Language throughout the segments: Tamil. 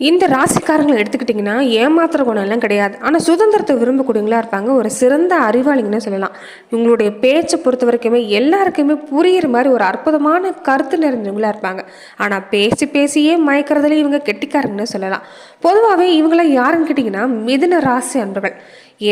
இந்த ராசிக்காரங்களை எடுத்துக்கிட்டிங்கன்னா ஏமாத்துற குணம் எல்லாம் கிடையாது. ஆனால் சுதந்திரத்தை விரும்பக்கூடியவங்களா இருப்பாங்க. ஒரு சிறந்த அறிவாளிங்கன்னு சொல்லலாம். இவங்களுடைய பேச்சை பொறுத்த வரைக்குமே எல்லாருக்குமே புரியிற மாதிரி ஒரு அற்புதமான கருத்து நிறைஞ்சவங்களா இருப்பாங்க. ஆனால் பேசி பேசியே மயக்கிறதுல இவங்க கெட்டிக்காரங்கன்னு சொல்லலாம். பொதுவாகவே இவங்களாம் யாருன்னு கேட்டிங்கன்னா மிதுன ராசி அன்பர்கள்.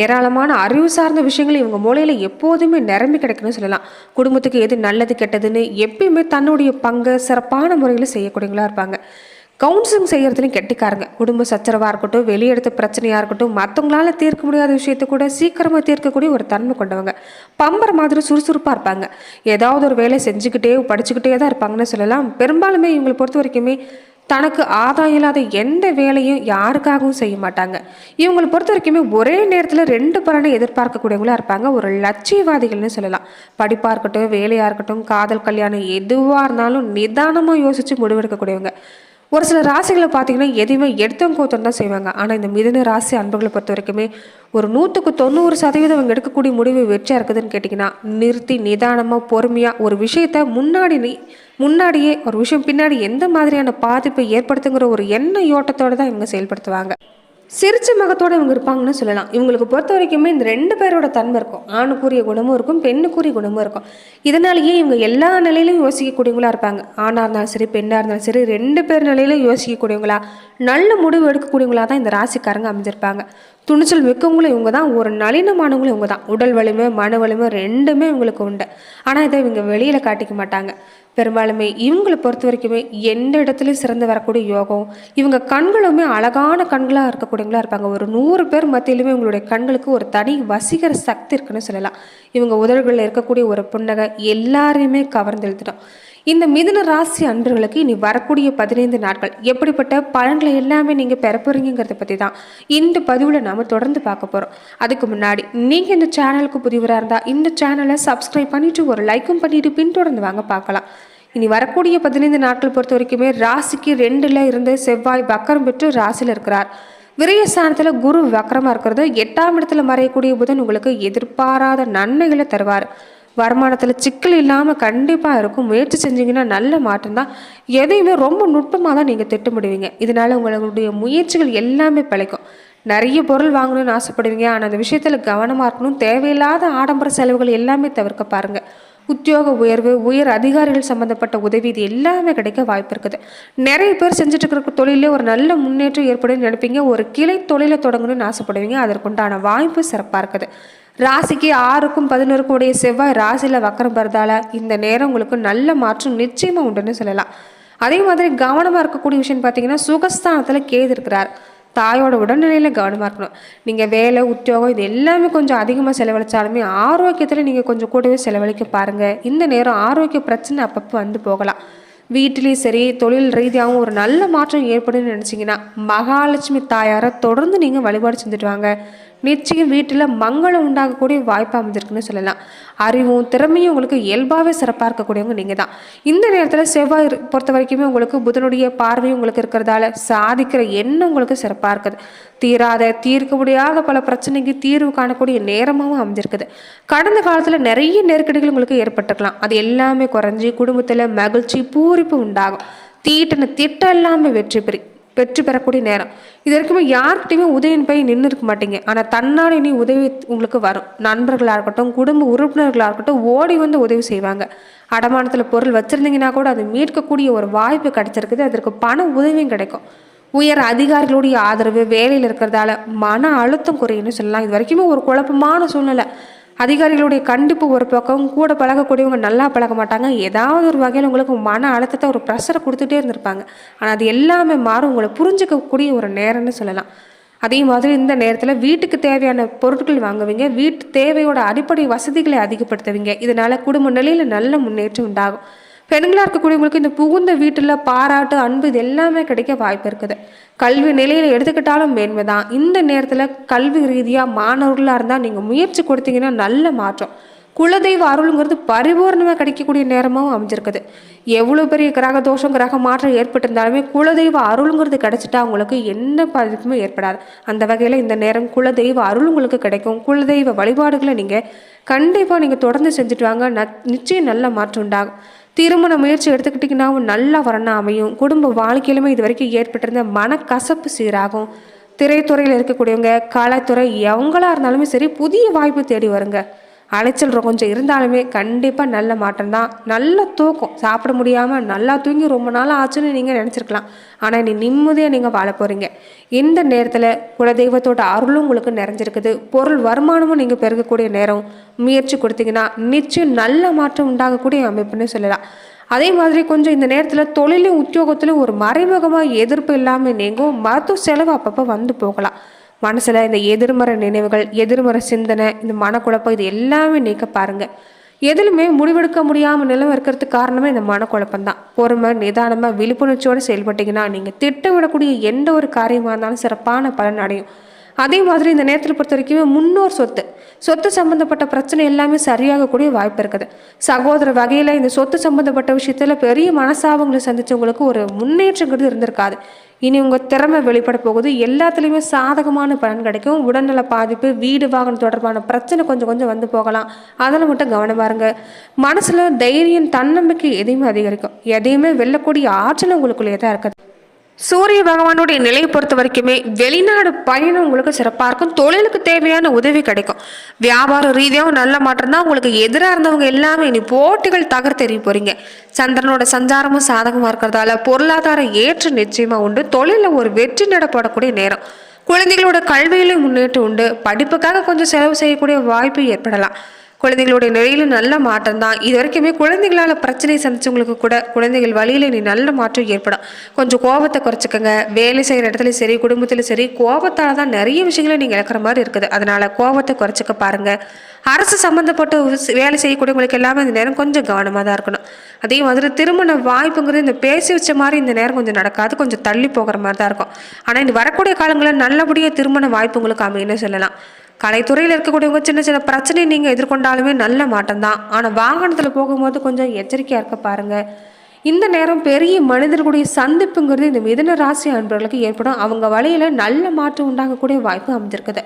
ஏராளமான அறிவு சார்ந்த விஷயங்கள் இவங்க மூலையில் எப்போதுமே நிரம்பி கிடைக்குன்னு சொல்லலாம். குடும்பத்துக்கு எது நல்லது கெட்டதுன்னு எப்பயுமே தன்னுடைய பங்கை சிறப்பான முறையில் செய்யக்கூடியவங்களா இருப்பாங்க. கவுன்சிலிங் செய்கிறதுலையும் கெட்டிக்காரங்க. குடும்ப சச்சரவாக இருக்கட்டும் வெளியெடுத்த பிரச்சனையாக இருக்கட்டும் மற்றவங்களால தீர்க்க முடியாத விஷயத்தை கூட சீக்கிரமாக தீர்க்கக்கூடிய ஒரு தன்மை கொண்டவங்க. பம்பர் மாதிரி சுறுசுறுப்பாக இருப்பாங்க. ஏதாவது ஒரு வேலை செஞ்சுக்கிட்டே படிச்சுக்கிட்டே தான் இருப்பாங்கன்னு சொல்லலாம். பெரும்பாலுமே இவங்களை பொறுத்த வரைக்குமே தனக்கு ஆதாயம் இல்லாத எந்த வேலையும் யாருக்காகவும் செய்ய மாட்டாங்க. இவங்களை பொறுத்த வரைக்குமே ஒரே நேரத்தில் ரெண்டு பலனை எதிர்பார்க்கக்கூடியவங்களா இருப்பாங்க. ஒரு லட்சியவாதிகள்னு சொல்லலாம். படிப்பாக இருக்கட்டும் வேலையாக இருக்கட்டும் காதல் கல்யாணம் எதுவாக இருந்தாலும் நிதானமாக யோசித்து முடிவெடுக்கக்கூடியவங்க. ஒரு சில ராசிகளை பார்த்தீங்கன்னா எதையுமே எடுத்தம் கோத்தம் தான் செய்வாங்க. ஆனால் இந்த மிதுன ராசி அன்புகளை பொறுத்த வரைக்குமே ஒரு நூற்றுக்கு தொண்ணூறு சதவீதம் அவங்க எடுக்கக்கூடிய முடிவு வெற்றியாக இருக்குதுன்னு கேட்டிங்கன்னா நிறுத்தி நிதானமாக பொறுமையாக ஒரு விஷயத்த முன்னாடி முன்னாடியே ஒரு விஷயம் பின்னாடி எந்த மாதிரியான பாதிப்பை ஏற்படுத்துங்கிற ஒரு எண்ண யோட்டத்தோடு தான் இவங்க செயல்படுத்துவாங்க. சிரிச்ச முகத்தோடு இவங்க இருப்பாங்கன்னு சொல்லலாம். இவங்களுக்கு பொறுத்த வரைக்குமே இந்த ரெண்டு பேரோட தன்மை இருக்கும். ஆணுக்குரிய குணமும் இருக்கும் பெண்ணுக்குரிய குணமும் இருக்கும். இதனாலேயே இவங்க எல்லா நிலையிலும் யோசிக்கக்கூடியவங்களா இருப்பாங்க. ஆணாக இருந்தாலும் சரி பெண்ணாக இருந்தாலும் சரி ரெண்டு பேர் நிலையிலும் யோசிக்கக்கூடியவங்களா நல்ல முடிவு எடுக்கக்கூடியவங்களா தான் இந்த ராசிக்காரங்க அமைஞ்சிருப்பாங்க. துணிச்சல் மிக்கவங்களும் இவங்க தான் ஒரு நளினமானவங்களும் இவங்க தான் உடல் வலிமை மன வலிமை ரெண்டுமே இவங்களுக்கு உண்டு. ஆனால் இதை இவங்க வெளியில் காட்டிக்க மாட்டாங்க. பெரும்பாலுமே இவங்களை பொறுத்த வரைக்குமே எந்த இடத்துலையும் சிறந்து வரக்கூடிய யோகம் இவங்க கண்களுமே அழகான கண்களாக இருக்கக்கூடியவங்களா இருப்பாங்க. ஒரு நூறு பேர் மத்தியிலுமே இவங்களுடைய கண்களுக்கு ஒரு தனி வசீகர சக்தி இருக்குன்னு சொல்லலாம். இவங்க உதடுகளில் இருக்கக்கூடிய ஒரு புன்னகை எல்லாரையுமே கவர்ந்தெழுத்துட்டோம் இந்த மிதுன ராசி அன்பர்களுக்கு இனி வரக்கூடிய பதினைந்து நாட்கள் எப்படிப்பட்ட பலன்களை எல்லாமே நீங்கள் பெற போகிறீங்கிறத பற்றி தான் இந்த பதிவில் நாம் தொடர்ந்து பார்க்க போகிறோம் அதுக்கு முன்னாடி நீங்கள் இந்த சேனலுக்கு புதிவராக இருந்தால் இந்த சேனலை சப்ஸ்கிரைப் பண்ணிவிட்டு ஒரு லைக்கும் பண்ணிவிட்டு பின்தொடர்ந்து வாங்க பார்க்கலாம். இனி வரக்கூடிய பதினைந்து நாட்கள் பொறுத்த வரைக்குமே ராசிக்கு ரெண்டில் இருந்து செவ்வாய் வக்கரம் பெற்று ராசியில் இருக்கிறார். விரயஸ்தானத்தில் குரு வக்கரமாக இருக்கிறது. எட்டாம் இடத்துல மறையக்கூடிய புதன் உங்களுக்கு எதிர்பாராத நன்மைகளை தருவார். வருமானத்தில் சிக்கல் இல்லாமல் கண்டிப்பாக இருக்கும். முயற்சி செஞ்சீங்கன்னா நல்ல மாற்றம் தான். எதையுமே ரொம்ப நுட்பமாக தான் நீங்கள் திட்டமிடுவீங்க. இதனால் உங்களுடைய முயற்சிகள் எல்லாமே பிழைக்கும். நிறைய பொருள் வாங்கணும்னு ஆசைப்படுவீங்க. ஆனால் அந்த விஷயத்தில் கவனமாக இருக்கணும். தேவையில்லாத ஆடம்பர செலவுகள் எல்லாமே தவிர்க்க பாருங்கள் உத்தியோக உயர்வு உயர் அதிகாரிகள் சம்மந்தப்பட்ட உதவி இது எல்லாமே கிடைக்க வாய்ப்பு இருக்குது. நிறைய பேர் செஞ்சுட்டு இருக்கிற தொழிலே ஒரு நல்ல முன்னேற்றம் ஏற்படும் நினைப்பீங்க. ஒரு கிளை தொழிலை தொடங்கணும்னு ஆசைப்படுவீங்க. அதற்குண்டான வாய்ப்பு சிறப்பாக இருக்குது. ராசிக்கு ஆறுக்கும் பதினோருக்கும் உடைய செவ்வாய் ராசியில் வக்கரம் பெறதால இந்த நேரம் உங்களுக்கு நல்ல மாற்றம் நிச்சயமாக உண்டுன்னு சொல்லலாம். அதே மாதிரி கவனமாக இருக்கக்கூடிய விஷயம் பார்த்தீங்கன்னா சுகஸ்தானத்தில் கேது இருக்கிறார். தாயோட உடல்நிலையில் கவனமாக இருக்கணும். நீங்கள் வேலை உத்தியோகம் இது எல்லாமே கொஞ்சம் அதிகமாக செலவழிச்சாலுமே ஆரோக்கியத்தில் நீங்கள் கொஞ்சம் கூடவே செலவழிக்க பாருங்கள் இந்த நேரம் ஆரோக்கிய பிரச்சனை அப்பப்போ வந்து போகலாம். வீட்டிலையும் சரி தொழில் ரீதியாகவும் ஒரு நல்ல மாற்றம் ஏற்படும்னு நினச்சிங்கன்னா மகாலட்சுமி தாயாரை தொடர்ந்து நீங்கள் வழிபாடு செஞ்சுட்டு வாங்க. நிச்சயம் வீட்டில் மங்களம் உண்டாகக்கூடிய வாய்ப்பு அமைஞ்சிருக்குன்னு சொல்லலாம். அறிவும் திறமையும் உங்களுக்கு இயல்பாகவே சிறப்பாக இருக்கக்கூடியவங்க நீங்கள் தான் இந்த நேரத்தில் செவ்வாய் பொறுத்த வரைக்குமே உங்களுக்கு புதனுடைய பார்வையும் உங்களுக்கு இருக்கிறதால சாதிக்கிற எண்ணம் உங்களுக்கு சிறப்பாக இருக்குது. தீராத தீர்க்க முடியாத பல பிரச்சனைக்கு தீர்வு காணக்கூடிய நேரமாகவும் அமைஞ்சிருக்குது. கடந்த காலத்தில் நிறைய நெருக்கடிகள் உங்களுக்கு ஏற்பட்டிருக்கலாம். அது எல்லாமே குறைஞ்சி குடும்பத்தில் மகிழ்ச்சி பூரிப்பு உண்டாகும். தீட்டின திட்டம் எல்லாமே வெற்றி பெறும் வெற்றி பெறக்கூடிய நேரம். இது வரைக்குமே யார்கிட்டையுமே உதவியின் போய் நின்று இருக்க மாட்டீங்க. ஆனால் தன்னாடி இனி உதவி உங்களுக்கு வரும். நண்பர்களாக இருக்கட்டும் குடும்ப உறுப்பினர்களாக இருக்கட்டும் ஓடி வந்து உதவி செய்வாங்க. அடமானத்தில் பொருள் வச்சுருந்தீங்கன்னா கூட அதை மீட்கக்கூடிய ஒரு வாய்ப்பு கிடைச்சிருக்குது. அதற்கு பண உதவியும் கிடைக்கும். உயர் அதிகாரிகளுடைய ஆதரவு வேலையில் இருக்கிறதால மன அழுத்தம் குறையுன்னு சொல்லலாம். இது வரைக்குமே ஒரு குழப்பமான சூழ்நிலை. அதிகாரிகளுடைய கண்டிப்பு ஒரு பக்கம் கூட பழகக்கூடியவங்க நல்லா பழக மாட்டாங்க. ஏதாவது ஒரு வகையில் உங்களுக்கு மன அழுத்தத்தை ஒரு ப்ரெஷரை கொடுத்துட்டே இருந்திருப்பாங்க. ஆனால் அது எல்லாமே மாறும். உங்களை புரிஞ்சுக்கக்கூடிய ஒரு நேரம்னு சொல்லலாம். அதே மாதிரி இந்த நேரத்தில் வீட்டுக்கு தேவையான பொருட்கள் வாங்குவீங்க. வீட்டு தேவையோட அடிப்படை வசதிகளை அதிகப்படுத்துவீங்க. இதனால் குடும்ப நிலையில் நல்ல முன்னேற்றம் உண்டாகும். பெண்களாக இருக்கக்கூடியவங்களுக்கு இந்த புகுந்த வீட்டில் பாராட்டு அன்பு இது எல்லாமே கிடைக்க வாய்ப்பு இருக்குது. கல்வி நிலையில் எடுத்துக்கிட்டாலும் மேன்மை தான் இந்த நேரத்தில் கல்வி ரீதியாக மாணவர்களாக இருந்தால் நீங்கள் முயற்சி கொடுத்தீங்கன்னா நல்ல மாற்றம். குலதெய்வ அருளுங்கிறது பரிபூர்ணமாக கிடைக்கக்கூடிய நேரமாகவும் அமைஞ்சிருக்குது. எவ்வளோ பெரிய கிரக தோஷம் கிரக மாற்றம் ஏற்பட்டிருந்தாலுமே குலதெய்வ அருளுங்கிறது கிடைச்சிட்டா உங்களுக்கு எந்த பாதிப்புமே ஏற்படாது. அந்த வகையில் இந்த நேரம் குலதெய்வ அருள் உங்களுக்கு கிடைக்கும். குலதெய்வ வழிபாடுகளை நீங்கள் கண்டிப்பாக நீங்கள் தொடர்ந்து செஞ்சுட்டு வாங்க. ந நிச்சயம் நல்ல மாற்றம் உண்டாகும். திருமண முயற்சி எடுத்துக்கிட்டிங்கன்னாவும் நல்லா வரணும் அமையும். குடும்ப வாழ்க்கையிலுமே இது வரைக்கும் ஏற்பட்டிருந்த மனக்கசப்பு சீராகும். திரைத்துறையில் இருக்கக்கூடியவங்க கலைத்துறை எவங்களா இருந்தாலுமே சரி புதிய வாய்ப்பு தேடி வருங்க. அலைச்சல் கொஞ்சம் இருந்தாலுமே கண்டிப்பாக நல்ல மாற்றம் தான் நல்ல தூக்கம். சாப்பிட முடியாமல் நல்லா தூங்கி ரொம்ப நாள் ஆச்சுன்னு நீங்கள் நினச்சிருக்கலாம். ஆனால் இனி நிம்மதியாக நீங்கள் வாழ போகிறீங்க இந்த நேரத்தில் குலதெய்வத்தோட அருளும் உங்களுக்கு நிறைஞ்சிருக்குது. பொருள் வருமானமும் நீங்கள் பெருகக்கூடிய நேரம். முயற்சி கொடுத்தீங்கன்னா நிச்சயம் நல்ல மாற்றம் உண்டாகக்கூடிய அமைப்புன்னு சொல்லலாம். அதே மாதிரி கொஞ்சம் இந்த நேரத்தில் தொழிலும் உத்தியோகத்திலும் ஒரு மறைமுகமாக எதிர்ப்பு இல்லாமல் நீங்கும் மருத்துவ செலவு அப்பப்போ வந்து போகலாம். மனசில் இந்த எதிர்மறை நினைவுகள் எதிர்மறை சிந்தனை இந்த மனக்குழப்பம் இது எல்லாமே நீக்க பாருங்க. எதிலுமே முடிவெடுக்க முடியாமல் நிலம் இருக்கிறதுக்கு காரணமே இந்த மனக்குழப்பம் தான். பொறுமை நிதானமாக விழிப்புணர்ச்சியோடு செயல்பட்டீங்கன்னா நீங்கள் திட்டமிடக்கூடிய எந்த ஒரு காரியமாக இருந்தாலும் சிறப்பான பலன் அடையும். அதே மாதிரி இந்த நேரத்தில் பொறுத்த வரைக்குமே முன்னோர் சொத்து சொத்து சம்மந்தப்பட்ட பிரச்சனை எல்லாமே சரியாகக்கூடிய வாய்ப்பு இருக்குது. சகோதர வகையில் இந்த சொத்து சம்மந்தப்பட்ட விஷயத்தில் பெரிய மனசாபங்களை சந்தித்தவங்களுக்கு ஒரு முன்னேற்றங்கிறது இருந்திருக்காது. இனி உங்கள் திறமை வெளிப்பட போகுது. எல்லாத்துலேயுமே சாதகமான பலன் கிடைக்கும். உடல்நல பாதிப்பு வீடு வாகனம் தொடர்பான பிரச்சனை கொஞ்சம் கொஞ்சம் வந்து போகலாம். அதில் மட்டும் கவனமாக இருங்க. மனசில் தைரியம் தன்னம்பிக்கை எதையுமே அதிகரிக்கும். எதையுமே வெல்லக்கூடிய ஆற்றல் உங்களுக்குள்ளேயே தான் இருக்குது. சூரிய பகவானுடைய நிலையை பொறுத்த வரைக்குமே வெளிநாடு பயணம் உங்களுக்கு சிறப்பாக இருக்கும். தொழிலுக்கு தேவையான உதவி கிடைக்கும். வியாபார ரீதியாகவும் நல்ல மாற்றம் தான் உங்களுக்கு எதிராக இருந்தவங்க எல்லாமே இனி போட்டிகள் தகர்த்தெறிய போகிறீங்க சந்திரனோட சஞ்சாரமும் சாதகமாக இருக்கிறதால பொருளாதார ஏற்று நிச்சயமாக உண்டு. தொழிலில் ஒரு வெற்றி நடப்படக்கூடிய நேரம். குழந்தைகளோட கல்வியிலும் முன்னேற்றம் உண்டு. படிப்புக்காக கொஞ்சம் செலவு செய்யக்கூடிய வாய்ப்பு ஏற்படலாம். குழந்தைகளுடைய நிலையில நல்ல மாற்றம் தான் இது வரைக்குமே குழந்தைகளால் பிரச்சனை சந்திச்சவங்களுக்கு கூட குழந்தைகள் வழியில் நீ நல்ல மாற்றம் ஏற்படும். கொஞ்சம் கோபத்தை குறைச்சிக்கோங்க. வேலை செய்கிற இடத்துல சரி குடும்பத்தில் சரி கோபத்தால் தான் நிறைய விஷயங்களை நீங்கள் இழக்கிற மாதிரி இருக்குது. அதனால் கோபத்தை குறைச்சிக்க பாருங்கள் அரசு சம்மந்தப்பட்ட வேலை செய்யக்கூடியவங்களுக்கு எல்லாமே இந்த நேரம் கொஞ்சம் கவனமாக தான் இருக்கணும். அதே மாதிரி திருமண வாய்ப்புங்கிறது இந்த பேசி வச்ச மாதிரி இந்த நேரம் கொஞ்சம் நடக்காது. கொஞ்சம் தள்ளி போகிற மாதிரி தான் இருக்கும். ஆனால் இந்த வரக்கூடிய காலங்களில் நல்லபடியாக திருமண வாய்ப்பு உங்களுக்கு சொல்லலாம். கலைத்துறையில் இருக்கக்கூடியவங்க சின்ன சின்ன பிரச்சனை நீங்கள் எதிர்கொண்டாலுமே நல்ல மாட்டம் தான் ஆனால் வாகனத்தில் போகும்போது கொஞ்சம் எச்சரிக்கையாக இருக்க பாருங்கள் இந்த நேரம் பெரிய மனிதர்களுடைய சந்திப்புங்கிறது இந்த மிதன ராசி அன்பர்களுக்கு ஏற்படும். அவங்க வழியில் நல்ல மாற்றம் உண்டாகக்கூடிய வாய்ப்பு அமைஞ்சிருக்குது.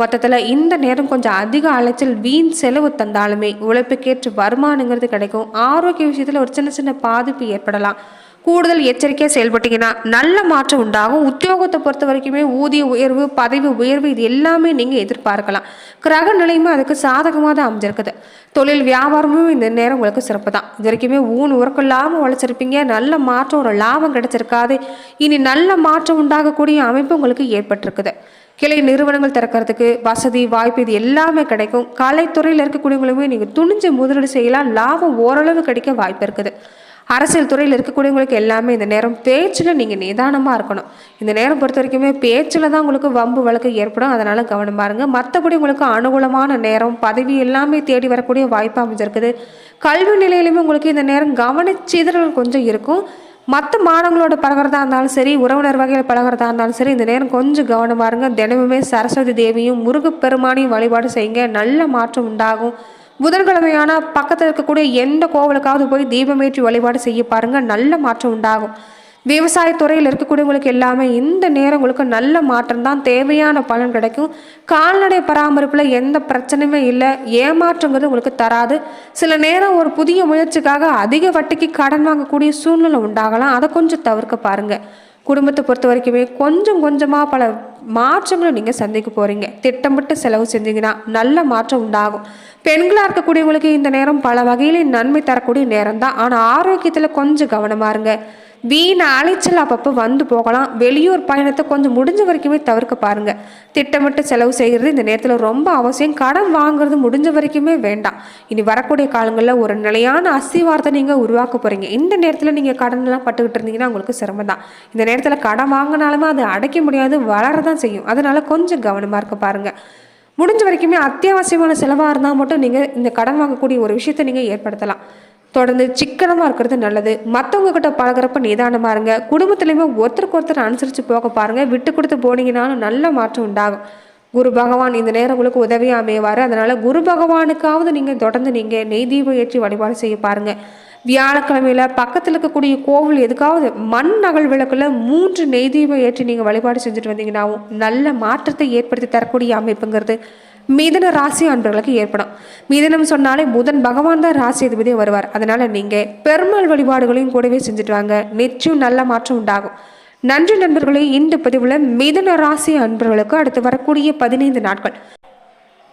மொத்தத்தில் இந்த நேரம் கொஞ்சம் அதிக அலைச்சல் வீண் செலவு தந்தாலுமே உழைப்புக்கேற்ற வருமானங்கிறது கிடைக்கும். ஆரோக்கிய விஷயத்தில் ஒரு சின்ன சின்ன பாதிப்பு ஏற்படலாம். கூடுதல் எச்சரிக்கையாக செயல்பட்டீங்கன்னா நல்ல மாற்றம் உண்டாகும். உத்தியோகத்தை பொறுத்த வரைக்குமே ஊதிய உயர்வு பதவி உயர்வு இது எல்லாமே நீங்கள் எதிர்பார்க்கலாம். கிரக நிலையுமே அதுக்கு சாதகமாக தான் அமைஞ்சிருக்குது. தொழில் வியாபாரமும் இந்த நேரம் உங்களுக்கு சிறப்பு தான் இது வரைக்குமே ஊன் உறக்கம் இல்லாமல் உழைச்சிருப்பீங்க. நல்ல மாற்றம் ஒரு லாபம் கிடைச்சிருக்காது. இனி நல்ல மாற்றம் உண்டாகக்கூடிய அமைப்பு உங்களுக்கு ஏற்பட்டிருக்குது. கிளை நிறுவனங்கள் திறக்கிறதுக்கு வசதி வாய்ப்பு இது எல்லாமே கிடைக்கும். கலைத்துறையில் இருக்கக்கூடியவங்களுமே நீங்கள் துணிஞ்சு முதலீடு செய்யலாம். லாபம் ஓரளவு கிடைக்க வாய்ப்பு இருக்குது. அரசியல் துறையில் இருக்கக்கூடியவங்களுக்கு எல்லாமே இந்த நேரம் பேச்சில் நீங்கள் நிதானமாக இருக்கணும். இந்த நேரம் பொறுத்த வரைக்குமே பேச்சில் தான் உங்களுக்கு வம்பு வழக்கு ஏற்படும். அதனால் கவனமாக இருங்க. மற்றபடி உங்களுக்கு அனுகூலமான நேரம் பதவி எல்லாமே தேடி வரக்கூடிய வாய்ப்பு அமைஞ்சிருக்குது. கல்வி நிலையிலுமே உங்களுக்கு இந்த நேரம் கவனச்சிதறல் கொஞ்சம் இருக்கும். மற்ற மாணவங்களோட பழகிறதா இருந்தாலும் சரி உறவினர் வகையில் பழகிறதா இருந்தாலும் சரி இந்த நேரம் கொஞ்சம் கவனமாக இருங்க. தினமுமே சரஸ்வதி தேவியும் முருகப்பெருமானையும் வழிபாடு செய்யுங்க. நல்ல மாற்றம் உண்டாகும். புதன்கிழமையான பக்கத்தில் இருக்கக்கூடிய எந்த கோவிலுக்காவது போய் தீபமேற்றி வழிபாடு செய்ய பாருங்கள் நல்ல மாற்றம் உண்டாகும். விவசாயத்துறையில் இருக்கக்கூடியவங்களுக்கு எல்லாமே இந்த நேரம் உங்களுக்கு நல்ல மாற்றம் தான் தேவையான பலன் கிடைக்கும். கால்நடை பராமரிப்பில் எந்த பிரச்சனையுமே இல்லை. ஏமாற்றங்கிறது உங்களுக்கு தராது. சில நேரம் ஒரு புதிய முயற்சிக்காக அதிக வட்டிக்கு கடன் வாங்கக்கூடிய சூழ்நிலை உண்டாகலாம். அதை கொஞ்சம் தவிர்க்க பாருங்கள் குடும்பத்தை பொறுத்த வரைக்குமே கொஞ்சம் கொஞ்சமாக பல மாற்றங்களும் நீங்கள் சந்திக்க போகிறீங்க திட்டமிட்டு செலவு செஞ்சீங்கன்னா நல்ல மாற்றம் உண்டாகும். பெண்களாக இருக்கக்கூடியவங்களுக்கு இந்த நேரம் பல வகையிலே நன்மை தரக்கூடிய நேரம் தான் ஆனால் ஆரோக்கியத்தில் கொஞ்சம் கவனமாக இருங்க. வீண அலைச்சல் அப்பப்போ வந்து போகலாம். வெளியூர் பயணத்தை கொஞ்சம் முடிஞ்ச வரைக்குமே தவிர்க்க பாருங்கள் திட்டமிட்டு செலவு செய்கிறது இந்த நேரத்தில் ரொம்ப அவசியம். கடன் வாங்குறது முடிஞ்ச வரைக்குமே வேண்டாம். இனி வரக்கூடிய காலங்களில் ஒரு நிலையான அஸ்திவாரத்தை நீங்கள் உருவாக்க போகிறீங்க இந்த நேரத்தில் நீங்கள் கடன்லாம் பட்டுக்கிட்டு இருந்தீங்கன்னா உங்களுக்கு சிரமம் தான் இந்த நேரத்தில் கடன் வாங்கினாலுமே அதை அடைக்க முடியாது வளரதான் செய்யும். அதனால் கொஞ்சம் கவனமாக இருக்க பாருங்கள் முடிஞ்ச வரைக்குமே அத்தியாவசியமான செலவாக இருந்தால் மட்டும் நீங்கள் இந்த கடன் வாங்கக்கூடிய ஒரு விஷயத்தை நீங்கள் ஏற்படுத்தலாம். தொடர்ந்து சிக்கனமாக இருக்கிறது நல்லது. மற்றவங்க கிட்ட பழகிறப்ப நிதானமாக இருங்க. குடும்பத்துலேயுமே ஒருத்தருக்கு ஒருத்தர் அனுசரித்து போக பாருங்கள் விட்டு கொடுத்து போனீங்கன்னாலும் நல்ல மாற்றம் உண்டாகும். குரு பகவான் இந்த நேரம் உங்களுக்கு உதவியாக அமைவார். அதனால் குரு பகவானுக்காவது நீங்கள் தொடர்ந்து நீங்கள் நெய் தீபம் ஏற்றி வழிபாடு செய்ய பாருங்கள் வியாழக்கிழமையில் பக்கத்தில் இருக்கக்கூடிய கோவில் எதுக்காவது மண் நகல் விளக்கில் மூன்று நெய் தீபம் ஏற்றி நீங்கள் வழிபாடு செஞ்சுட்டு வந்தீங்கன்னாவும் நல்ல மாற்றத்தை ஏற்படுத்தி தரக்கூடிய அமைப்புங்கிறது. மிதன ராசி அன்பர்களுக்கு ஏற்படும். மிதனம் சொன்னாலே புதன் பகவான் தான் ராசி அதிபதி வருவார். அதனால நீங்கள் பெருமாள் வழிபாடுகளையும் கூடவே செஞ்சுட்டு வாங்க. நிச்சயம் நல்ல மாற்றம் உண்டாகும். நன்றி நண்பர்களே இந்த பதிவில் மிதன ராசி அன்பர்களுக்கு அடுத்து வரக்கூடிய பதினைந்து நாட்கள்.